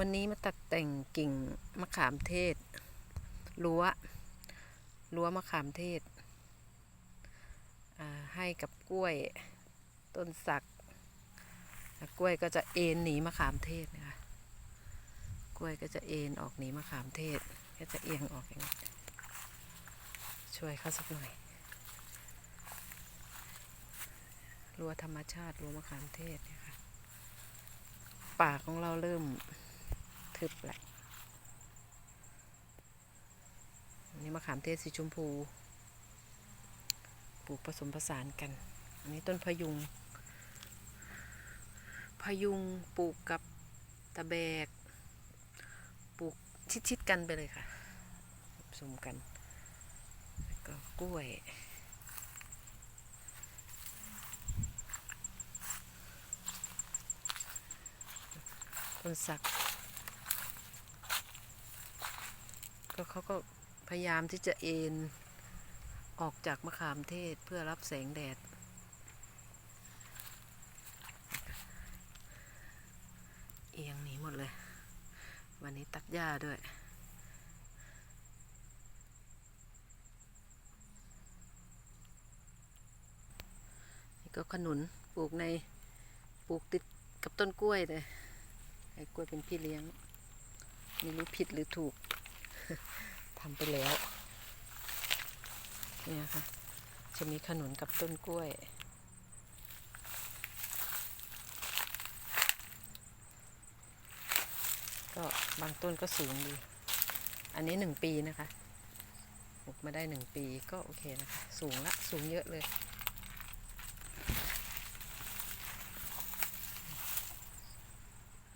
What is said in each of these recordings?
วันนี้มาตัดแต่งกิ่งมะขามเทศรั้วรั้วมะขามเทศ ให้กับกล้วยต้นสัก กล้วยก็จะเอ็นหนีมะขามเทศนะคะกล้วยก็จะเอ็นออกหนีมะขามเทศ ก็จะเอียงออกอย่างนี้ช่วยเขาสักหน่อยรั้วธรรมชาติรั้วมะขามเทศเนี่ยค่ะป่าของเราเริ่มึบแหละนนี้มะขามเทศสีชมพู ปลูกผสมผสานกัน อันนี้ต้นพะยุงพะยุงปลูกกับตะแบก ปลูกชิดๆกันไปเลยค่ะผสมกันก็กล้วยต้นสัก ก็เขาก็พยายามที่จะเอ็นออกจากมะขามเทศเพื่อรับแสงแดด เอียงหนีหมดเลย วันนี้ตัดหญ้าด้วยนี่ก็ขนุนปลูกในปลูกติดกับต้นกล้วยเลยไอ้กล้วยเป็นพี่เลี้ยง ไม่รู้ผิดหรือถูก ทำไปแล้ว เนี่ยค่ะ จะมีขนุนกับต้นกล้วย ก็บางต้นก็สูงดี อันนี้หนึ่งปีนะคะปลูกมาได้หนึ่งปีก็โอเคนะคะ สูงละ สูงเยอะเลย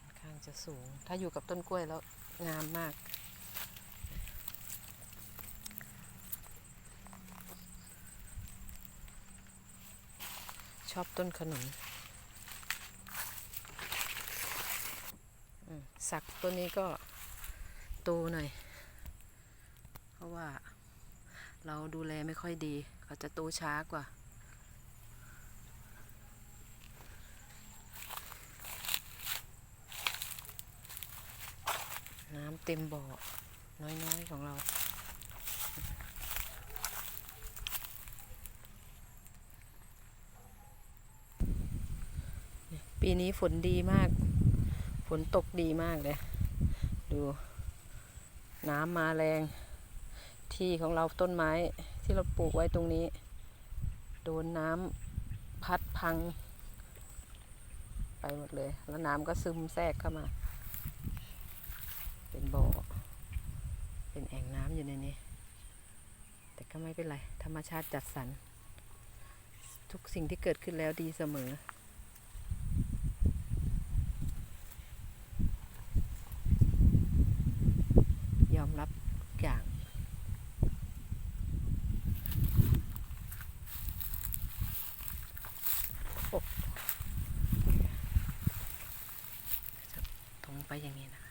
ค่อนข้างจะสูง ถ้าอยู่กับต้นกล้วยแล้วงามมาก อบต้นขนุนอืมสักตัวนี้ก็โตหน่อย เพราะว่าเราดูแลไม่ค่อยดีเขาจะโตช้ากว่า น้ำเต็มบ่อน้อยๆของเรา ปีนี้ฝนดีมาก ฝนตกดีมากเลย ดู น้ำมาแรง ที่ของเราต้นไม้ที่เราปลูกไว้ตรงนี้ โดนน้ำพัดพัง ไปหมดเลย แล้วน้ำก็ซึมแทรกเข้ามา เป็นบ่อ เป็นแอ่งน้ำอยู่ในนี้ แต่ก็ไม่เป็นไร ธรรมชาติจัดสรร ทุกสิ่งที่เกิดขึ้นแล้วดีเสมอ ไปอย่างนี้นะ